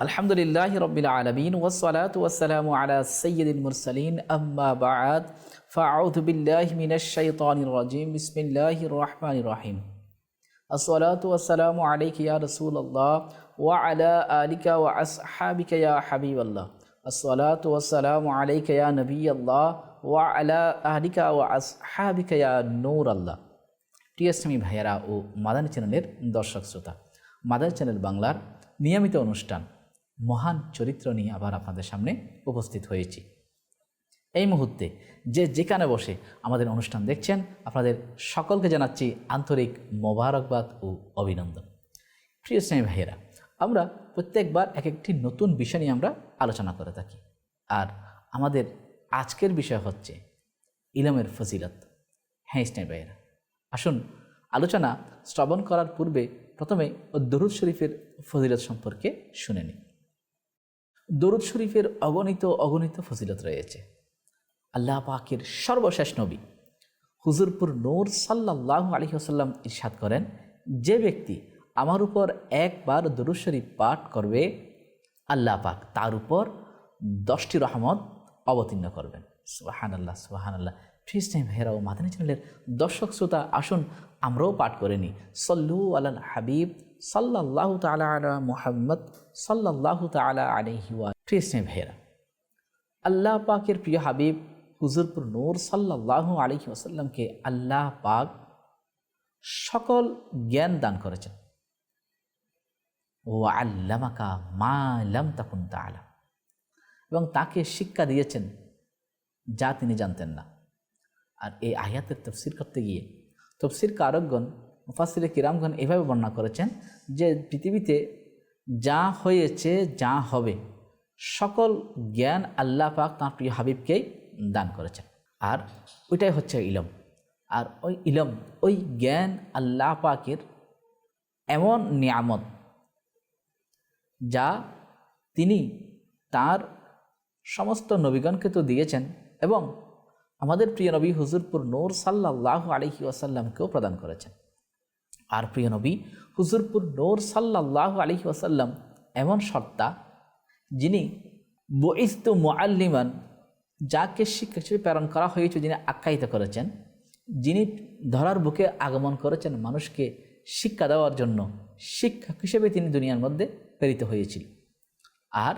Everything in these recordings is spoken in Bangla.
আলহামদুলিল্লাহ রবিল আলমিন ওসলাত ওসালাম আলা সৈয়দুল মুরসালিন আম্মা বাদ ফাউদ বিল্লাহ মিনাশাইতানির রাজিম বিসমিল্লাহির রহমানির রহিম আসসালাতু ওয়াসসালামু আলাইকা ইয়া রাসূলুল্লাহ ওয়া আলা আলিকা ওয়া আসহাবিকা ইয়া হাবিবাল্লাহ আসসালাতু ওয়াসসালামু আলাইকা ইয়া নবিয়াল্লাহ ওয়া আলা আলিকা ওয়া আসহাবিকা ইয়া নূরাল্লাহ টিএসএমই ভাইয়েরা ও মাদানী চ্যানেলের দর্শক শ্রোতা মাদানী চ্যানেল বাংলার নিয়মিত অনুষ্ঠান মহান চরিত্র নিয়ে আবার আপনাদের সামনে উপস্থিত হয়েছি। এই মুহূর্তে যে যেখানে বসে আমাদের অনুষ্ঠান দেখছেন, আপনাদের সকলকে জানাচ্ছি আন্তরিক মোবারকবাদ ও অভিনন্দন। প্রিয় স্নেহী ভাইয়েরা, আমরা প্রত্যেকবার এক একটি নতুন বিষয় নিয়ে আমরা আলোচনা করে থাকি। আর আমাদের আজকের বিষয় হচ্ছে ইলমের ফজিলত। হ্যাঁ স্নেহ ভাইয়েরা, আসুন আলোচনা শ্রবণ করার পূর্বে প্রথমে দরুদ শরীফের ফজিলত সম্পর্কে শুনে নিই। দরুদ শরীফের অগণিত অগণিত ফজিলত রয়েছে। আল্লাহ পাকের সর্বশেষ নবী হুজুরপুর নূর সাল্লাহ আলী আসাল্লাম ইরশাদ করেন, যে ব্যক্তি আমার উপর একবার দরুদ শরীফ পাঠ করবে, আল্লাহ পাক তার উপর দশটি রহমত অবতীর্ণ করবেন। সুবাহান আল্লাহ সুবাহান আল্লাহ ফ্রিস্টাইম হেরা ও মাদানী চ্যানেলের দর্শক শ্রোতা, আসুন আমরাও পাঠ করে নিই। সল্লু আল হাবিব সাল্লাহ তালা আলা মুহাম্মদ সাল্লাহ তালা আলহিওয়া ফ্রিস্টাইম হেরা আল্লাহ পাকের প্রিয় হাবিব, হুজুরপুর নূর সাল্লাহ আলহি আসাল্লামকে আল্লাহ পাক সকল জ্ঞান দান করেছেন। ও আল্লামাকা মা লাম তাকুন তালা এবং তাকে শিক্ষা দিয়েছেন যা তিনি জানতেন না। আর এই আয়াতের তফসির করতে গিয়ে তফসির কারকগণ মুফাসির কিরামগণ এভাবে বর্ণনা করেছেন যে পৃথিবীতে যা হয়েছে, যা হবে, সকল জ্ঞান আল্লাহ পাক তাঁর প্রিয় হাবিবকেই দান করেছেন। আর ওইটাই হচ্ছে ইলম। আর ওই ইলম, ওই জ্ঞান আল্লাহ পাকের এমন নিয়ামত যা তিনি তার সমস্ত নবীগণকে তো দিয়েছেন এবং আমাদের প্রিয় নবী হুজুরপুর নূর সাল্লাহ আলহি ওয়াসাল্লামকেও প্রদান করেছেন। আর প্রিয় নবী হুজুরপুর নূর সাল্লাহ আলহি ওয়াসাল্লাম এমন সত্তা যিনি বইস্তু মোয়াল্লিমান যাকে শিক্ষা হিসেবে প্রেরণ করা হয়েছে যিনি আখ্যায়িত করেছেন, যিনি ধরার বুকে আগমন করেছেন মানুষকে শিক্ষা দেওয়ার জন্য, শিক্ষক হিসেবে তিনি দুনিয়ার মধ্যে প্রেরিত হয়েছিল। আর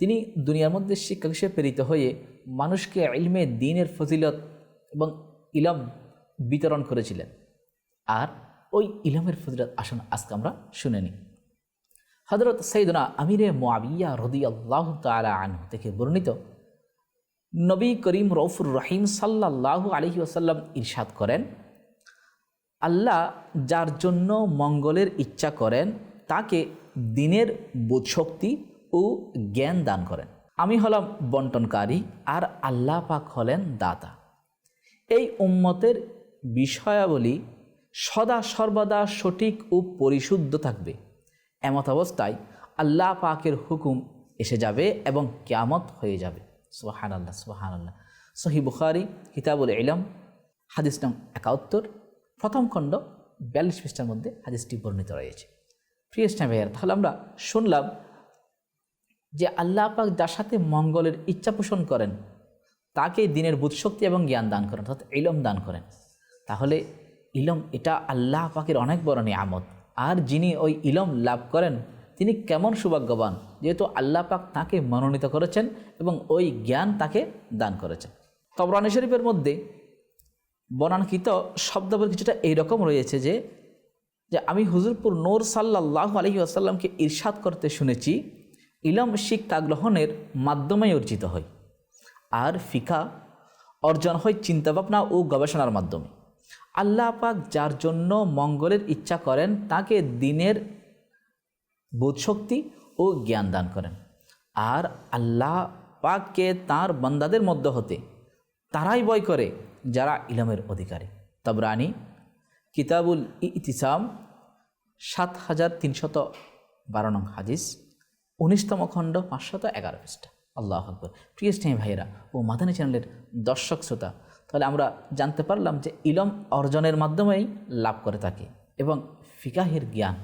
তিনি দুনিয়ার মধ্যে শিক্ষক হিসেবে প্রেরিত হয়ে মানুষকে ইলমে দিনের ফজিলত এবং ইলম বিতরণ করেছিলেন। আর ওই ইলমের ফজিলত আসন আজকে আমরা শুনে নিই। হজরত সৈদনা আমিরে মোয়াবিয়া রদি আল্লাহ তালা আনহু থেকে বর্ণিত, নবী করিম রৌফুর রহিম সাল্লাহ আলহি আসাল্লাম ইরশাদ করেন, আল্লাহ যার জন্য মঙ্গলের ইচ্ছা করেন, তাকে দিনের বোধশক্তি ও জ্ঞান দান করেন। আমি হলাম বন্টনকারী আর আল্লাহ পাক হলেন দাতা। এই উম্মতের বিষয়াবলী সদা সর্বদা সঠিক ও পরিশুদ্ধ থাকবে। এমত অবস্থায় আল্লাহ পাকের হুকুম এসে যাবে এবং ক্যামত হয়ে যাবে। সোহান আল্লাহ সোহান আল্লাহ সহি বুখারি, কিতাবুল ইলম, হাদিস নং একাত্তর, প্রথম খণ্ড বিয়াল্লিশ পৃষ্ঠার মধ্যে হাদিসটি বর্ণিত রয়েছে। প্রিয় ইসলাম ভাইয়ার, তাহলে আমরা শুনলাম যে আল্লাহ পাক যার সাথে মঙ্গলের ইচ্ছা পোষণ করেন তাকে দিনের বুধশক্তি এবং জ্ঞান দান করেন, অর্থাৎ ইলম দান করেন। তাহলে ইলম এটা আল্লাহ পাকের অনেক বড় নিয়ামত। আর যিনি ওই ইলম লাভ করেন, তিনি কেমন সৌভাগ্যবান? যেহেতু আল্লাহ পাক তাকে মনোনীত করেছেন এবং ওই জ্ঞান তাকে দান করেছেন। তবরানি শরীফের মধ্যে বনানকৃত শব্দাবলী কিছুটা এইরকম রয়েছে যে যে আমি হুজুরপুর নোর সাল্লাহ আলহি আসাল্লামকে ইরশাদ করতে শুনেছি ইলম শিক্ষা গ্রহণের মাধ্যমে অর্জিত হয়। আর ফিকা অর্জন হয় চিন্তাভাবনা ও গবেষণার মাধ্যমে। আল্লাহ পাক যার জন্য মঙ্গলের ইচ্ছা করেন, তাকে দিনের বোধশক্তি ও জ্ঞান দান করেন। আর আল্লাহ পাককে তার বন্দাদের মধ্য হতে তারাই বয় করে যারা ইলমের অধিকারী। তবরানি কিতাবুল ইতিসাম, সাত হাজার তিনশত বারো নং হাদিস। উনিশতম খণ্ড, পাঁচশত এগারো পৃষ্ঠা। আল্লাহ আকবর। প্রিয় স্নেহী ভাইয়েরা ও মাদানী চ্যানেলের দর্শক শ্রোতা, তাহলে আমরা জানতে পারলাম যে ইলম অর্জনের মাধ্যমেই লাভ করে থাকে এবং ফিকাহের জ্ঞান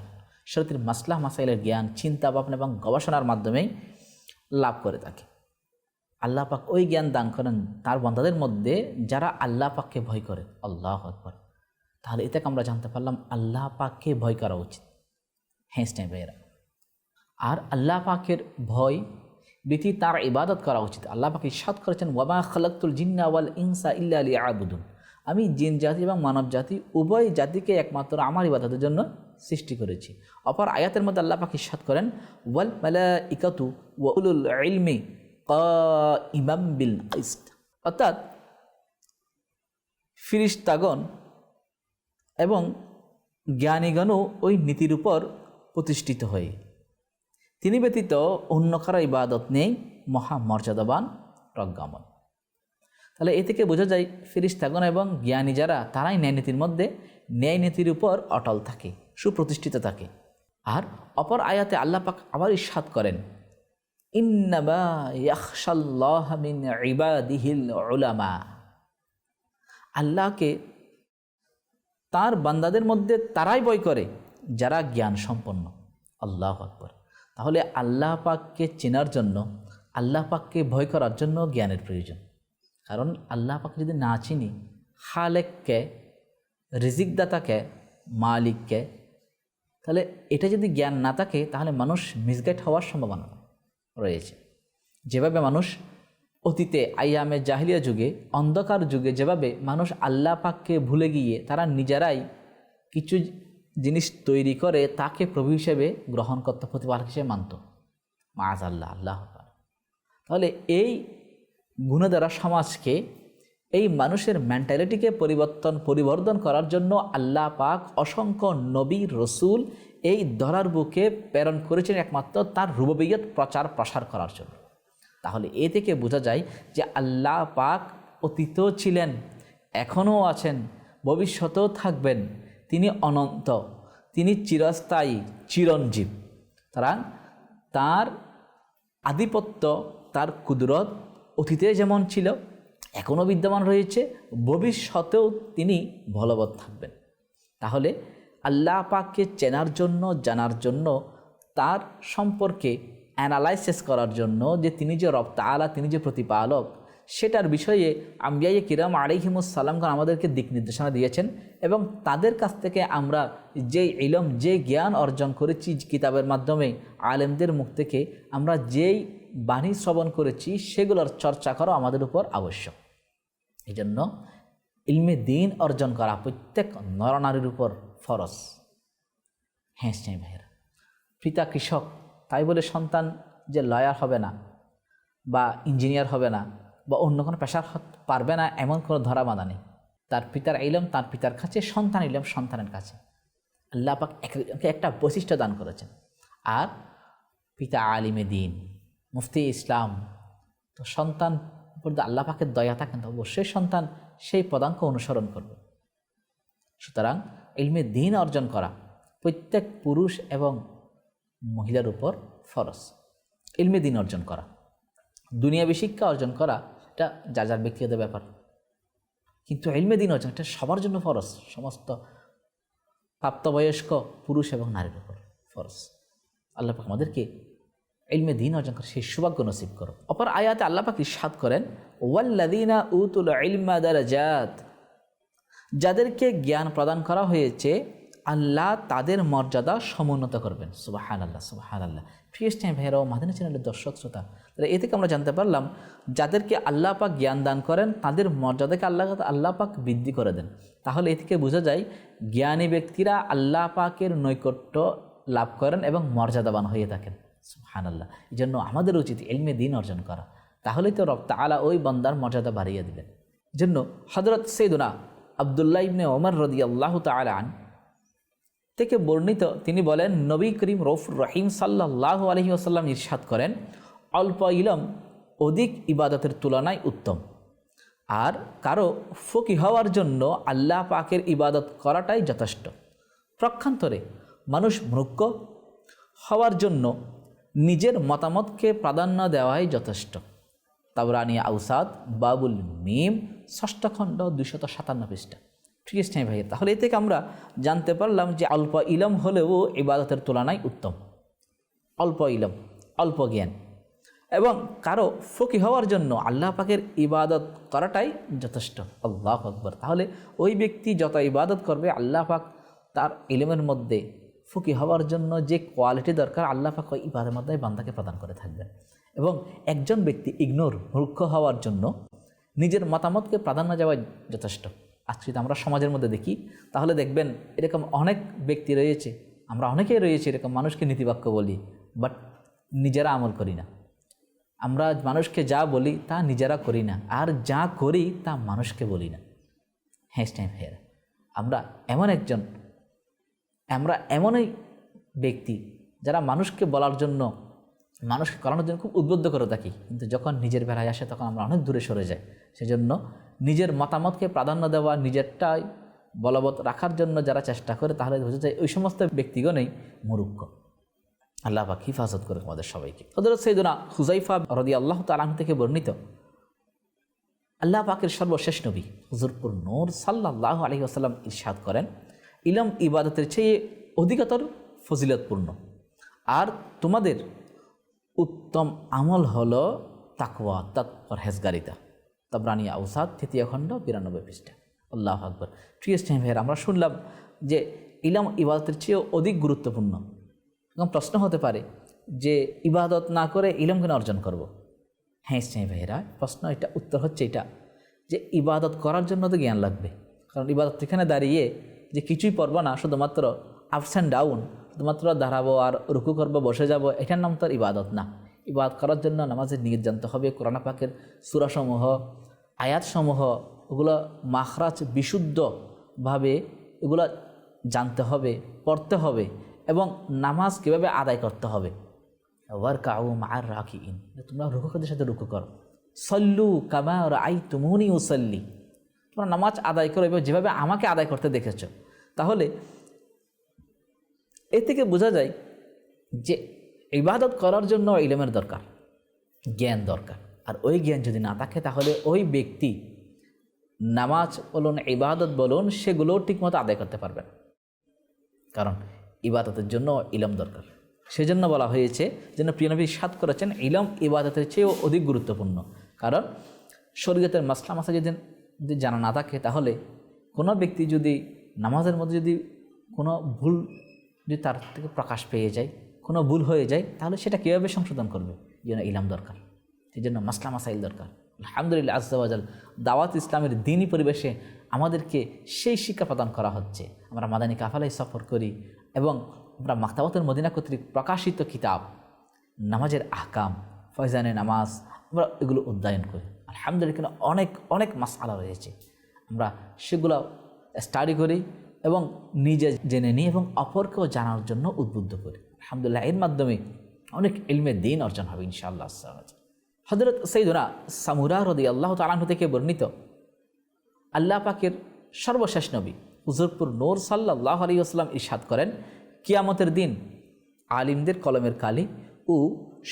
শরীর মাসলাহ, মাসাইলের জ্ঞান চিন্তা ভাবনা এবং গবেষণার মাধ্যমেই লাভ করে থাকে। আল্লাহ পাক ওই জ্ঞান দান করেন তার বন্ধাদের মধ্যে যারা আল্লাহ পাককে ভয় করে। আল্লাহ আকবর। তাহলে এতে আমরা জানতে পারলাম আল্লাহ পাককে ভয় করা উচিত। হ্যাঁ স্নেহ ভাইয়েরা। আর আল্লাহ পাকের ভয় ব্যতীত তার ইবাদত করা উচিত। আল্লাহ পাকে ইসাদ করেছেন, ওয়ামা খালাক্তুল জিন্না ওয়াল ইনসা ইল্লা আলী আবুদুন আমি জিন জাতি এবং মানব জাতি, উভয় জাতিকে একমাত্র আমার ইবাদতের জন্য সৃষ্টি করেছি। অপর আয়াতের মধ্যে আল্লাহ পাক ইসাদ করেন, ওয়াল মালা ইকাতু ওয়াউলুল ইলমি ইমাম বিল ইস্ট অর্থাৎ ফিরিস্তাগণ এবং জ্ঞানীগণও ওই নীতির উপর প্রতিষ্ঠিত হয়ে তিনি ব্যতীত অন্য কারও ইবাদত নেই, মহামর্যাদাবান প্রজ্ঞামন তাহলে এ থেকে বোঝা যায় ফিরিস্তাগণ এবং জ্ঞানী যারা, তারাই ন্যায় নীতির মধ্যে ন্যায় নীতির উপর অটল থাকে, সুপ্রতিষ্ঠিত থাকে। আর অপর আয়াতে আল্লাহ পাক আবার ইস্বাদ করেন ইবাদিহিল উলামা। আল্লাহকে তার বান্দাদের মধ্যে তারাই বই করে, যারা জ্ঞান সম্পন্ন আল্লাহ আকবর। তাহলে আল্লাহ পাককে চেনার জন্য, আল্লাহ পাককে ভয় করার জন্য জ্ঞানের প্রয়োজন। কারণ আল্লাহ পাককে যদি না চিনি, খালেককে, রিজিকদাতাকে, মালিককে, তাহলে এটা যদি জ্ঞান না থাকে, তাহলে মানুষ মিসগাইড হওয়ার সম্ভাবনা রয়েছে। যেভাবে মানুষ অতীতে আইয়ামে জাহিলিয়া যুগে, অন্ধকার যুগে যেভাবে মানুষ আল্লাহ পাককে ভুলে গিয়ে তারা নিজেরাই কিছু জিনিস তৈরি করে তাকে প্রভু হিসেবে গ্রহণ করতে প্রতিপালক হিসেবে মানত। মাজ আল্লাহ আল্লাহ তাহলে এই গুণ দ্বারা সমাজকে, এই মানুষের মেন্টালিটিকে পরিবর্তন পরিবর্তন করার জন্য আল্লাহ পাক অসংখ্য নবী, রসুল এই ধরার বুকে প্রেরণ করেছেন একমাত্র তার রুববিয়ত প্রচার, প্রসার করার জন্য। তাহলে এ থেকে বোঝা যায় যে আল্লাহ পাক অতীতও ছিলেন, এখনও আছেন, ভবিষ্যতেও থাকবেন। তিনি অনন্ত, তিনি চিরস্থায়ী, চিরঞ্জীব। তারা তার আধিপত্য, তার কুদরত অতীতে যেমন ছিল, এখনও বিদ্যমান রয়েছে, ভবিষ্যতেও তিনি বলবৎ থাকবেন। তাহলে আল্লাহ পাককে চেনার জন্য, জানার জন্য, তার সম্পর্কে অ্যানালাইসিস করার জন্য যে তিনি যে রব তালা তিনি যে প্রতিপালক সেটার বিষয়ে আম্বিয়াই কিরাম আলিহিমুসাল্লামগণ আমাদেরকে দিক নির্দেশনা দিয়েছেন এবং তাদের কাছ থেকে আমরা যে ইলম, যে জ্ঞান অর্জন করেছি কিতাবের মাধ্যমে আলেমদের মুখ থেকে, আমরা যেই বাণী শ্রবণ করেছি সেগুলোর চর্চা করা আমাদের উপর আবশ্যক। এই জন্য ইলমে দিন অর্জন করা প্রত্যেক নরনারীর উপর ফরজ। হ্যাঁ স্নেহ ভাইয়েরা, পিতা কৃষক, তাই বলে সন্তান যে লয়ার হবে না বা ইঞ্জিনিয়ার হবে না বা অন্য কোনো পেশার পারবে না এমন কোনো ধরা বাঁধা নেই। তার পিতার ইলম, তার পিতার কাছে, সন্তান ইলম, সন্তানের কাছে। আল্লাহ পাক একজনকে একটা বৈশিষ্ট্য দান করেছেন। আর পিতা আলিমে দিন, মুফতি ইসলাম, তো সন্তান উপর আল্লাহ পাকের দয়া থাকেন তো অবশ্যই সন্তান সেই পদাঙ্ক অনুসরণ করবে। সুতরাং ইলমে দিন অর্জন করা প্রত্যেক পুরুষ এবং মহিলার উপর ফরজ। ইলমে দিন অর্জন করা। দুনিয়াবী শিক্ষা অর্জন করা এটা যা যার ব্যক্তিগত ব্যাপার। কিন্তু ইলমে দিন অর্জন এটা সবার জন্য ফরজ। সমস্ত প্রাপ্তবয়স্ক পুরুষ এবং নারীর উপর ফরজ। আল্লাহ পাক আমাদেরকে ইলমে দিন অর্জন করে, সেই সৌভাগ্য নসিব করো অপর আয়াতে আল্লাহ পাক ইসাদ করেন ওয়াল্লাদিনা উতুল ইলমা দারাজাত যাদেরকে জ্ঞান প্রদান করা হয়েছে, আল্লাহ তাদের মর্যাদা সমুন্নত করবেন। সুবাহান আল্লাহ সুবাহান আল্লাহ ফিরেস টাইম ভাইরাও মাদানী চ্যানেলের দর্শক, শ্রোতা তাহলে এ থেকে আমরা জানতে পারলাম, যাদেরকে আল্লাহ পাক জ্ঞান দান করেন, তাদের মর্যাদাকে আল্লাহ আল্লাহ পাক বৃদ্ধি করে দেন। তাহলে এ থেকে বোঝা যায়, জ্ঞানী ব্যক্তিরা আল্লাহ পাকের নৈকট্য লাভ করেন এবং মর্যাদাবান হয়ে থাকেন। সুহান আল্লাহ এই জন্য আমাদের উচিত এলমে দিন অর্জন করা। তাহলেই তো রব আলা ওই বন্দার মর্যাদা বাড়িয়ে দেবেন। জন্য হজরত সৈদুনা আবদুল্লাহ ইবনে ওমর রদি আল্লাহ তালান থেকে বর্ণিত তিনি বলেন, নবী করিম রফুর রহিম সাল্লাহ আলহি আসাল্লাম ইরশাদ করেন অল্প ইলম, অধিক ইবাদতের তুলনায় উত্তম। আর কারও ফকি হওয়ার জন্য আল্লাহ পাকের ইবাদত করাটাই যথেষ্ট। প্রক্ষান্তরে, মানুষ মূর্খ হওয়ার জন্য নিজের মতামতকে প্রাধান্য দেওয়াই যথেষ্ট। তাবরানি আউসাদ, বাবুল মিম, ষষ্ঠ খণ্ড দুইশত সাতান্ন পৃষ্ঠা। ঠিক আছে ভাই, তাহলে এ থেকে আমরা জানতে পারলাম যে অল্প ইলম হলেও ইবাদতের তুলনায় উত্তম। অল্প ইলম, অল্প জ্ঞান। এবং কারও ফকি হওয়ার জন্য আল্লাহ পাকের ইবাদত করাটাই যথেষ্ট। আল্লাহ আকবর। তাহলে ওই ব্যক্তি যত ইবাদত করবে, আল্লাহ পাক তার ইলমের মধ্যে ফকি হওয়ার জন্য যে কোয়ালিটি দরকার, আল্লাহ পাক ওই ইবাদের মধ্যে বান্দাকে প্রদান করে থাকবেন। এবং একজন ব্যক্তি ইগনোর, মূর্খ হওয়ার জন্য নিজের মতামতকে প্রাধান্য দেওয়া যথেষ্ট। আজকে আমরা সমাজের মধ্যে দেখি, তাহলে দেখবেন এরকম অনেক ব্যক্তি রয়েছে, আমরা অনেকেই রয়েছে এরকম মানুষকে নীতিবাক্য বলি, বাট নিজেরা আমল করি না। আমরা মানুষকে যা বলি তা নিজেরা করি না। আর যা করি তা মানুষকে বলি না। হ্যাঁ টাইম হেয়ার আমরা এমন একজন, আমরা এমনই ব্যক্তি যারা মানুষকে বলার জন্য, মানুষকে করানোর জন্য খুব উদ্বুদ্ধ করে থাকি। কিন্তু যখন নিজের বেলায় আসে, তখন আমরা অনেক দূরে সরে যাই। সেজন্য নিজের মতামতকে প্রাধান্য দেওয়া, নিজেরটাই বলবৎ রাখার জন্য যারা চেষ্টা করে, তাহলে বোঝা যায় ওই সমস্ত ব্যক্তিগণই মুরুক্ষ আল্লাহ পাক হিফাজত করে আমাদের সবাইকে। হজরত সৈদুনা হুজাইফা রদি আল্লাহ তালাম থেকে বর্ণিত, আল্লাহ পাকের সর্বশেষ নবী হুজুরপুর নূর সাল্লাহ আলহি আসাল্লাম ইরশাদ করেন, ইলম ইবাদতের চেয়ে অধিকতর ফজিলতপূর্ণ। আর তোমাদের উত্তম আমল হল তাকওয়া তৎপর হেজগারিতা তবরানি আউসাদ তৃতীয় খণ্ড, বিরানব্বই পৃষ্ঠা। আল্লাহ আকবর। টাইম ভাইয়ের, আমরা শুনলাম যে ইলম ইবাদতের চেয়েও অধিক গুরুত্বপূর্ণ। এবং প্রশ্ন হতে পারে যে ইবাদত না করে ইলম কেন অর্জন করব। হ্যাঁ ইসলামী ভাইয়েরা, প্রশ্ন এটা, উত্তর হচ্ছে এটা, যে ইবাদত করার জন্য তো জ্ঞান লাগবে। কারণ ইবাদত এখানে দাঁড়িয়ে যে কিছুই পড়ব না, শুধুমাত্র আপস অ্যান্ড ডাউন শুধুমাত্র দাঁড়াবো আর রুকু করব, বসে যাব, এটার নাম তো আর ইবাদত না। ইবাদত করার জন্য নামাজের নিয়ত জানতে হবে, কোরআন পাকের সুরাসমূহ, আয়াতসমূহ, ওগুলো মাখরাজ বিশুদ্ধভাবে এগুলো জানতে হবে, পড়তে হবে। এবং নামাজ কীভাবে আদায় করতে হবে? ওয়ার রাখি ইন তোমরা রুকুদের সাথে রুকু করো। সল্লু কামা আই তুমুনি উসল্লি। তোমরা নামাজ আদায় করো এবার যেভাবে আমাকে আদায় করতে দেখেছ। তাহলে এ থেকে বোঝা যায় যে ইবাদত করার জন্য ইলেমের দরকার, জ্ঞান দরকার। আর ওই জ্ঞান যদি না থাকে, তাহলে ওই ব্যক্তি নামাজ বলুন, ইবাদত বলুন, সেগুলোও ঠিকমতো আদায় করতে পারবেন কারণ ইবাদতের জন্য ইলম দরকার। সেজন্য বলা হয়েছে যেন প্রিয়নবী সাত করেছেন, ইলম ইবাদতের চেয়েও অধিক গুরুত্বপূর্ণ। কারণ শরীয়তের মাসলা মাসা যদি যদি জানা না থাকে, তাহলে কোনো ব্যক্তি যদি নামাজের মধ্যে যদি কোনো ভুল যদি তার থেকে প্রকাশ পেয়ে যায়, কোনো ভুল হয়ে যায়, তাহলে সেটা কীভাবে সংশোধন করবে? যেন ইলাম দরকার। সেই জন্য মাসলা মাসাইল দরকার। আলহামদুলিল্লাহ আজাল দাওয়াত ইসলামের দিনই পরিবেশে আমাদেরকে সেই শিক্ষা প্রদান করা হচ্ছে। আমরা মাদানী কাফালাই সফর করি এবং আমরা মাক্তাবতের মদিনা কর্তৃক প্রকাশিত কিতাব, নামাজের আহকাম ফয়জানে নামাজ, আমরা এগুলো অধ্যয়ন করি। আলহামদুলিল্লাহ অনেক অনেক মাসালা রয়েছে। আমরা সেগুলো স্টাডি করি এবং নিজে জেনে নিই এবং অপরকেও জানার জন্য উদ্বুদ্ধ করি। আলহামদুলিল্লাহ, এর মাধ্যমে অনেক ইলমের দিন অর্জন হবে, ইনশাআল্লাহ হজরত সৈদুনা সামুরা রদি আল্লাহ তালাহ থেকে বর্ণিত, আল্লাহ পাকের সর্বশেষ নবী হুজুরপুর নোর সাল্লাহ আলী আসলাম ইরশাদ করেন, কিয়ামতের দিন আলিমদের কলমের কালি ও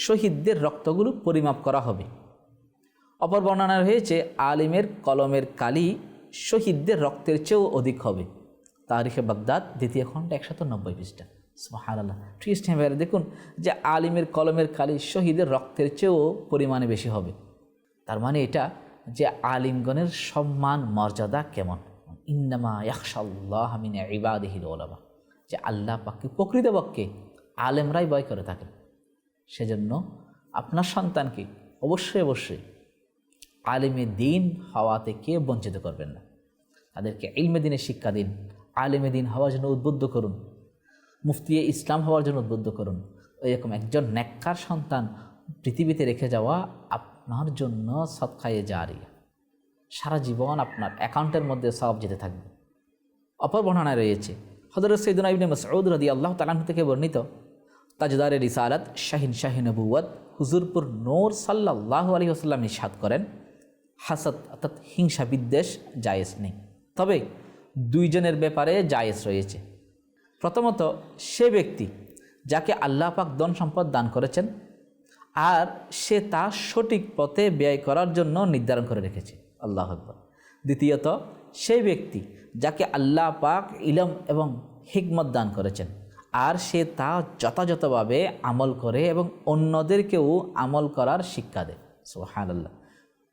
শহীদদের রক্তগুলো পরিমাপ করা হবে। অপর বর্ণনা হয়েছে আলিমের কলমের কালি শহীদদের রক্তের চেয়েও অধিক হবে। তারিখে বাগদাদ, দ্বিতীয় খণ্ড, একশত নব্বই পৃষ্ঠা। সুহানাল্লাহ ট্রিস্ট ভাইয়ের দেখুন যে আলিমের কলমের কালি শহীদের রক্তের চেয়েও পরিমাণে বেশি হবে। তার মানে এটা যে আলিমগণের সম্মান, মর্যাদা কেমন? ইন্নামা ইয়াকশাল্লাহ মিন ইবাদিহিল ওলামা যে আল্লাহ পাককে প্রকৃতপক্ষে আলেমরাই বয় করে থাকেন। সেজন্য আপনার সন্তানকে অবশ্যই অবশ্যই আলেমে দিন হওয়া থেকে বঞ্চিত করবেন না? তাদেরকে ইলমে দিনের শিক্ষা দিন, আলেমে দিন হওয়ার জন্য উদ্বুদ্ধ করুন, মুফতি ইসলাম হওয়ার জন্য উদ্বুদ্ধ করুন। এরকম একজন ন্যাক্কার সন্তান পৃথিবীতে রেখে যাওয়া আপনার জন্য সৎকায়ে জারি সারা জীবন আপনার অ্যাকাউন্টের মধ্যে সব যেতে থাকবে। অপর বর্ণনায় রয়েছে হজরত সৈদুল ইবনে মসউদ রদি আল্লাহ তালাহ থেকে বর্ণিত তাজদারে রিসালাত শাহিন শাহিন নবুয়াদ হুজুরপুর নোর সাল্লাহ আলী আসাল্লাম নিষাদ করেন, হাসাদ অর্থাৎ হিংসা বিদ্বেষ জায়েজ নেই। তবে দুইজনের ব্যাপারে জায়েজ রয়েছে। প্রথমত, সে ব্যক্তি যাকে আল্লাহ পাক ধন সম্পদ দান করেছেন, আর সে তা সঠিক পথে ব্যয় করার জন্য নির্ধারণ করে রেখেছে। আল্লাহ আকবর। দ্বিতীয়ত, সেই ব্যক্তি যাকে আল্লাহ পাক ইলম এবং হিকমত দান করেছেন, আর সে তা যথাযথভাবে আমল করে এবং অন্যদেরকেও আমল করার শিক্ষা দেয়। সোহান আল্লাহ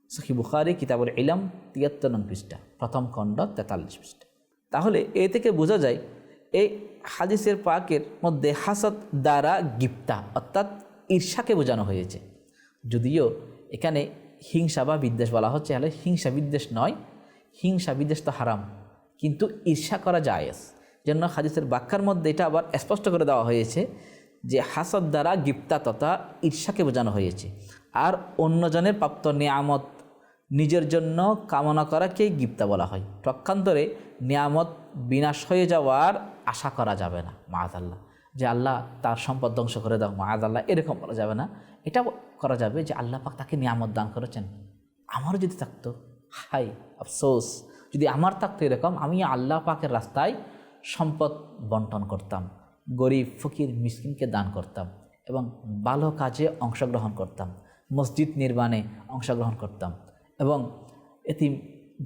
সখি বুখারি কিতাবুল ইলাম, তিয়াত্তর নং পৃষ্ঠা, প্রথম খণ্ড, তেতাল্লিশ পৃষ্ঠা। তাহলে এ থেকে বোঝা যায় এই হাদিসের পাকের মধ্যে হাসত দ্বারা গিপ্তা, অর্থাৎ ঈর্ষাকে বোঝানো হয়েছে। যদিও এখানে হিংসা বা বিদ্বেষ বলা হচ্ছে হলে হিংসা বিদ্বেষ নয়, হিংসা বিদ্বেষ তো হারাম। কিন্তু ঈর্ষা করা জায়েজ। জন্য হাদিসের ব্যাখ্যার মধ্যে এটা আবার স্পষ্ট করে দেওয়া হয়েছে যে হাসদ দ্বারা গিপ্তা তথা ঈর্ষাকে বোঝানো হয়েছে। আর অন্যজনের প্রাপ্ত নিয়ামত নিজের জন্য কামনা করাকেই গিপ্তা বলা হয়। পক্ষান্তরে নিয়ামত বিনাশ হয়ে যাওয়ার আশা করা যাবে না মাহাজাল্লাহ যে আল্লাহ তার সম্পদ ধ্বংস করে দাও মাহাজাল্লাহ এরকম বলা যাবে না। এটা করা যাবে যে আল্লাহ পাক তাকে নিয়ামত দান করেছেন। আমারও যদি থাকতো হাই আফসোস, যদি আমার থাকতো এরকম, আমি আল্লাহ পাকের রাস্তায় সম্পদ বন্টন করতাম, গরিব, ফকির, মিসকিনকে দান করতাম এবং ভালো কাজে অংশগ্রহণ করতাম, মসজিদ নির্মাণে অংশগ্রহণ করতাম এবং এতিম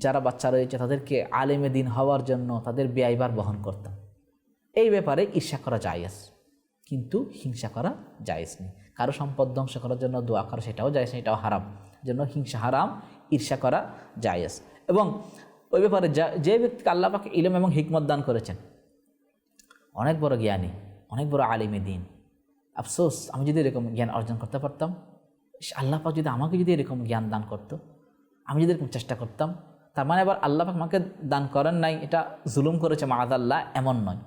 যারা বাচ্চা রয়েছে তাদেরকে আলেমে দিন হওয়ার জন্য তাদের ব্যয়বার বহন করতাম। এই ব্যাপারে ঈর্ষা করা জায়েজ, কিন্তু হিংসা করা জায়েজ নেই। কারও সম্পদ ধ্বংস করার জন্য দোয়া করা, সেটাও যায় সেটাও হারাম। জন্য হিংসা হারাম, ঈর্ষা করা জায়েজ। এবং ওই ব্যাপারে যা, যে ব্যক্তিকে আল্লাহ পাকে ইলম এবং হিকমত দান করেছেন, অনেক বড় জ্ঞানী, অনেক বড় আলিমে দিন। আফসোস, আমি যদি এরকম জ্ঞান অর্জন করতে পারতাম আল্লাহ পাক যদি আমাকে যদি এরকম জ্ঞান দান করতো, আমি যদি এরকম চেষ্টা করতাম, তার মানে আবার আল্লাহ পাক আমাকে দান করেন নাই, এটা জুলুম করেছে মাহাদ আল্লাহ এমন নয়।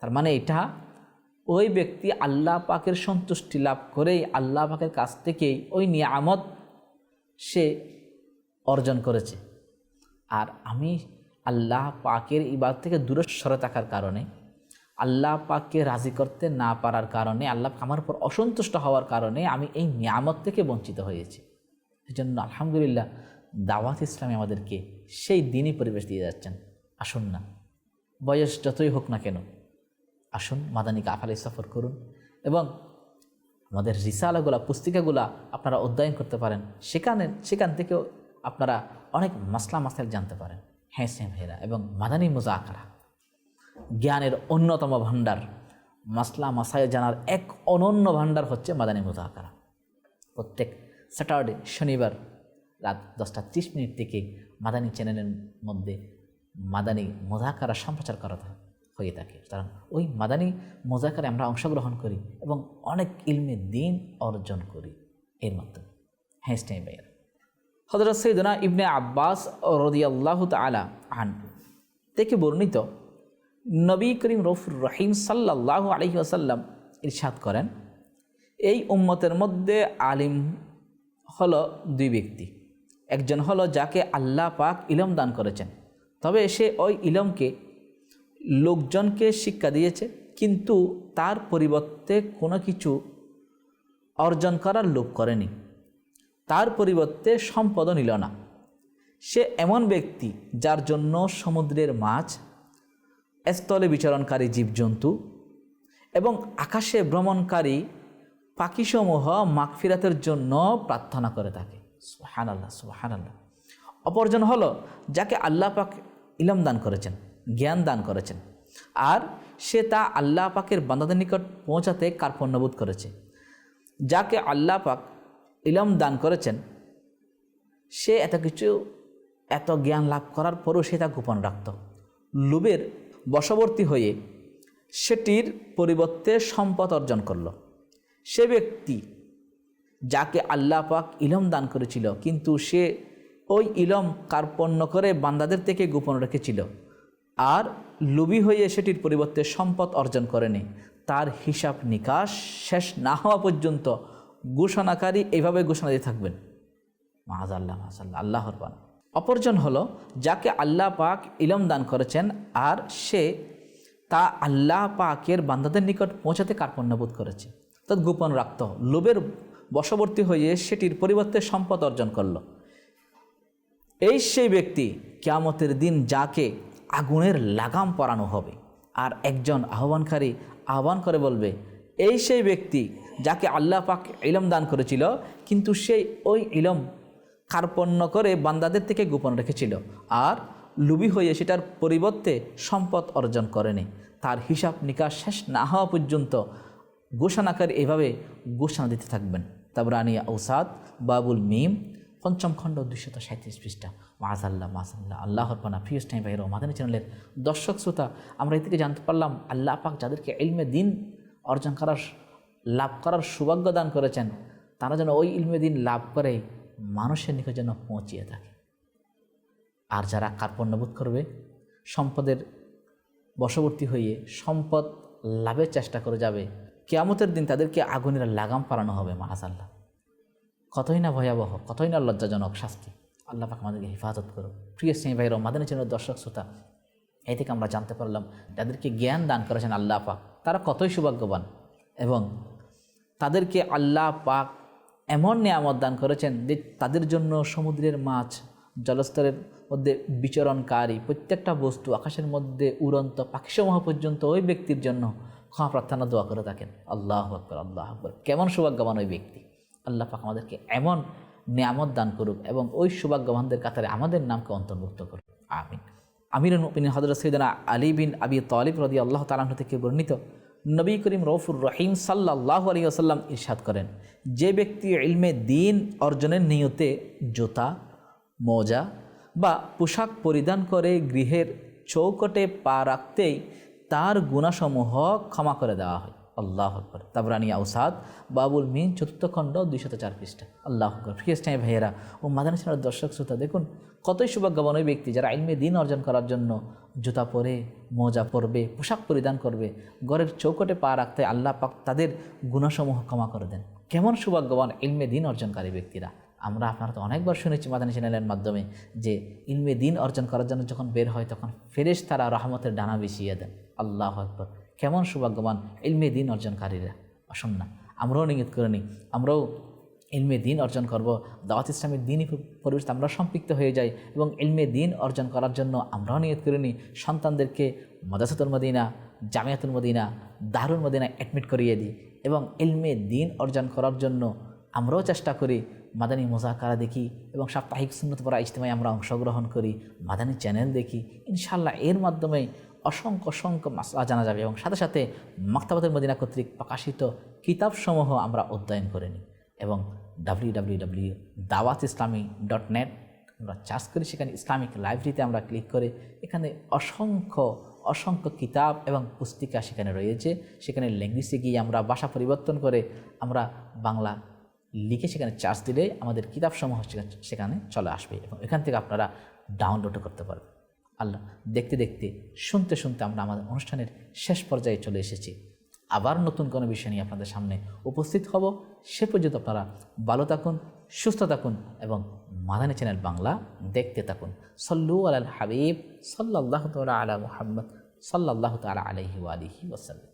তার মানে এটা ওই ব্যক্তি আল্লাহ পাকের সন্তুষ্টি লাভ করেই আল্লাহ পাকের কাছ থেকেই ওই নিয়ামত সে অর্জন করেছে। আর আমি আল্লাহ পাকের ইবাদ থেকে দূরে সরে থাকার কারণে, আল্লাহ পাককে রাজি করতে না পারার কারণে, আল্লাহ আমার উপর অসন্তুষ্ট হওয়ার কারণে আমি এই নিয়ামত থেকে বঞ্চিত হয়েছি। এই জন্য আলহামদুলিল্লাহ দাওয়াত ইসলামী আমাদেরকে সেই দিনই পরিবেশ দিয়ে যাচ্ছেন। আসুন না, বয়স যতই হোক না কেন আসুন, মাদানী কাফালে সফর করুন এবং আমাদের রিসালাগুলা, পুস্তিকাগুলা আপনারা অধ্যয়ন করতে পারেন। সেখানে, সেখান থেকেও আপনারা অনেক মাসলা মাসাইল জানতে পারেন। হ্যাঁ হ্যাঁ ভাইরা এবং মাদানী মোজাকারা, জ্ঞানের অন্যতম ভাণ্ডার। মাসলা মাসাইল জানার এক অনন্য ভাণ্ডার হচ্ছে মাদানী মোজাকারা। প্রত্যেক স্যাটারডে, শনিবার রাত দশটা ত্রিশ মিনিট থেকে মাদানী চ্যানেলের মধ্যে মাদানী মোজাকারা সম্প্রচার করা থা- হয়ে থাকে। সুতরাং ওই মাদানী মোজাকারে আমরা অংশগ্রহণ করি এবং অনেক ইলমে দিন অর্জন করি এর মাধ্যমে। হ্যাঁ স্টাই ভাইয়ের। হজরত সৈদনা ইবনে আব্বাস রদিয়াল্লাহ তালা আন থেকে বর্ণিত নবী করিম রফুর রহিম সাল্লাহ আলহি আসাল্লাম ইরশাদ করেন, এই উম্মতের মধ্যে আলিম হলো দুই ব্যক্তি। একজন হলো যাকে আল্লাহ পাক ইলম দান করেছেন, তবে সে ওই ইলমকে লোকজনকে শিক্ষা দিয়েছে, কিন্তু তার পরিবর্তে কোনো কিছু অর্জন করার লোভ করেনি। তার পরিবর্তে সম্পদও নিল না। সে এমন ব্যক্তি যার জন্য সমুদ্রের মাছ, স্থলে বিচরণকারী জীবজন্তু এবং আকাশে ভ্রমণকারী পাখিসমূহ মাগফিরাতের জন্য প্রার্থনা করে থাকে। সুহান আল্লাহ সুহান আল্লাহ অপরজন হলো যাকে আল্লাহ পাক ইলম দান করেছেন। জ্ঞান দান করেছেন। আর সে তা আল্লাহ পাকের বান্দাদের নিকট পৌঁছাতে কার্পণ্যবোধ করেছে। যাকে আল্লাহ পাক ইলম দান করেছেন, সে এত কিছু, এত জ্ঞান লাভ করার পরও সে তা গোপন রাখত। লোভের বশবর্তী হয়ে সেটির পরিবর্তে সম্পদ অর্জন করল। সে ব্যক্তি যাকে আল্লাহ পাক ইলম দান করেছিল, কিন্তু সে ওই ইলম কার্পণ্য করে বান্দাদের থেকে গোপন রেখেছিল। আর লুবি হয়ে সেটির পরিবর্তে সম্পদ অর্জন করেনি। তার হিসাব নিকাশ শেষ না হওয়া পর্যন্ত ঘোষণাকারী এইভাবে ঘোষণা দিয়ে থাকবেন। মাহাজ আল্লাহ মাহাজাল্লাহ আল্লাহর বান। অপরজন হলো, যাকে আল্লাহ পাক ইলম দান করেছেন আর সে তা আল্লাহ পাকের বান্দাদের নিকট পৌঁছাতে কার্পণ্যবোধ করেছে। অর্থাৎ গোপন রাখত, লোভের বশবর্তী হয়ে সেটির পরিবর্তে সম্পদ অর্জন করল। এই সেই ব্যক্তি কেয়ামতের দিন যাকে আগুনের লাগাম পরানো হবে। আর একজন আহ্বানকারী আহ্বান করে বলবে, এই সেই ব্যক্তি যাকে আল্লাহ পাক ইলম দান করেছিল, কিন্তু সেই ওই ইলম কার্পণ্য করে বান্দাদের থেকে গোপন রেখেছিল। আর লুবি হয়ে সেটার পরিবর্তে সম্পদ অর্জন করেনি। তার হিসাব নিকাশ শেষ না হওয়া পর্যন্ত ঘোষণাকারী এভাবে ঘোষণা দিতে থাকবেন। তাবরানিয়া ঔসাদ বাবুল মিম পঞ্চম খণ্ড দুইশত সাঁত্রিশ পৃষ্ঠা। মাজ মাজাল্লাহ মাজাল্লাহ আল্লাহর পানা, প্রিয় টাইম ভাইর মাদানী চ্যানেলের দর্শক, শ্রোতা, আমরা এ থেকে জানতে পারলাম, আল্লাহ পাক যাদেরকে ইলমে দিন অর্জন করার, লাভ করার সৌভাগ্য দান করেছেন, তারা যেন ওই ইলমে দিন লাভ করে মানুষের নিকট যেন পৌঁছিয়ে থাকে। আর যারা কার্পণ্যবোধ করবে, সম্পদের বশবর্তী হয়ে সম্পদ লাভের চেষ্টা করে যাবে, কেয়ামতের দিন তাদেরকে আগুনের লাগাম পালানো হবে মাহাজাল্লাহ কতই না ভয়াবহ, কতই না লজ্জাজনক শাস্তি, আল্লাহ পাক আমাদেরকে হেফাজত করো প্রিয় স্নেহী ভাইর মাদানী চ্যানেল দর্শক শ্রোতা, এই থেকে আমরা জানতে পারলাম যাদেরকে জ্ঞান দান করেছেন আল্লাহ পাক। তারা কতই সৌভাগ্যবান এবং তাদেরকে আল্লাহ পাক এমন নিয়ামত দান করেছেন যে তাদের জন্য সমুদ্রের মাছ, জলস্তরের মধ্যে বিচরণকারী প্রত্যেকটা বস্তু আকাশের মধ্যে উড়ন্ত পাখিসমূহ পর্যন্ত ওই ব্যক্তির জন্য ক্ষমা প্রার্থনা, দোয়া করে থাকেন। আল্লাহ আকবর আল্লাহ আকবর। কেমন সৌভাগ্যবান ওই ব্যক্তি। আল্লাহ পাক আমাদেরকে এমন নিয়ামত দান করুক এবং ওই সৌভাগ্যবানদের কাতারে আমাদের নামকে অন্তর্ভুক্ত করুক। আমিন। আমির মুমিনিন হজরত সৈদানা আলী বিন আবি তালিব রদি আল্লাহ তালাহ থেকে বর্ণিত নবী করিম রৌফুর রহিম সাল্লাহ আলী আসাল্লাম ইরশাদ করেন, যে ব্যক্তি ইলমে দিন অর্জনের নিয়তে জুতা, মোজা বা পোশাক পরিধান করে গৃহের চৌকটে পা রাখতেই তার গুণাসমূহ ক্ষমা করে দেওয়া হয়। আল্লাহ আকবর। তাবরানি আউসাদ বাবুল মিন, চতুর্থ খণ্ড, দুইশত চার পৃষ্ঠা। আল্লাহ আকবর। ফিয়েস্টাই ভাইয়েরা ও মাদানী সালার দর্শক শ্রোতা, দেখুন, কতই সৌভাগ্যবান ওই ব্যক্তি যারা ইলমে দিন অর্জন করার জন্য জুতা পরে, মোজা পরবে, পোশাক পরিধান করবে, ঘরের চৌকটে পা রাখতে আল্লাহ পাক তাদের গুণাসমূহ ক্ষমা করে দেন। কেমন সৌভাগ্যবান ইলমে দিন অর্জনকারী ব্যক্তিরা। আমরা আপনারা তো অনেকবার শুনেছি মাদানী চ্যানেলের মাধ্যমে যে ইলমে দিন অর্জন করার জন্য যখন বের হয়, তখন ফেরেশ তারা রহমতের ডানা বিছিয়ে দেন। আল্লাহ আকবর। কেমন সৌভাগ্যবান ইলমে দিন অর্জনকারীরা আসুন না, আমরাও নিয়ত করে নিই, আমরাও ইলমে দিন অর্জন করব। দাওয়াত ইসলামের দিনই পরিবেশ আমরা সম্পৃক্ত হয়ে যাই এবং ইলমে দিন অর্জন করার জন্য আমরাও নিয়ত করে নিই। সন্তানদেরকে মাদাসাতুল মদিনা, জামিয়াতুল মদিনা, দারুল মদিনা অ্যাডমিট করিয়ে দিই এবং ইলমে দিন অর্জন করার জন্য আমরাও চেষ্টা করি মাদানী মোজাকারা দেখি এবং সাপ্তাহিক সুন্নত পড়া ইজতেমায় আমরা অংশগ্রহণ করি, মাদানী চ্যানেল দেখি। ইনশাল্লাহ এর মাধ্যমে অসংখ্য অসংখ্য মাসলা জানা যাবে এবং সাথে সাথে মাক্তাবাদের মদিনা কর্তৃক প্রকাশিত কিতাবসমূহ আমরা অধ্যয়ন করে নিই এবং ডাব্লিউ ডাব্লিউ দাওয়াত ইসলামী ডট নেট আমরা চার্জ করি। সেখানে ইসলামিক লাইব্রেরিতে আমরা ক্লিক করে এখানে অসংখ্য অসংখ্য কিতাব এবং পুস্তিকা সেখানে রয়েছে। সেখানে ল্যাঙ্গুয়েজে গিয়ে আমরা ভাষা পরিবর্তন করে আমরা বাংলা লিখে সেখানে চার্জ দিলে আমাদের কিতাবসমূহ সেখানে চলে আসবে এবং এখান থেকে আপনারা ডাউনলোডও করতে পারবেন। আল্লাহ, দেখতে দেখতে, শুনতে শুনতে আমরা আমাদের অনুষ্ঠানের শেষ পর্যায়ে চলে এসেছি। আবার নতুন কোনো বিষয় নিয়ে আপনাদের সামনে উপস্থিত হব। সে পর্যন্ত আপনারা ভালো থাকুন, সুস্থ থাকুন এবং মাদানী চ্যানেল বাংলা দেখতে থাকুন। সল্লু আল হাবিব সাল্লাহ তালা আলা মুহাম্মদ সাল্লাহ তালা আলহি আলহি ওসাল্লাম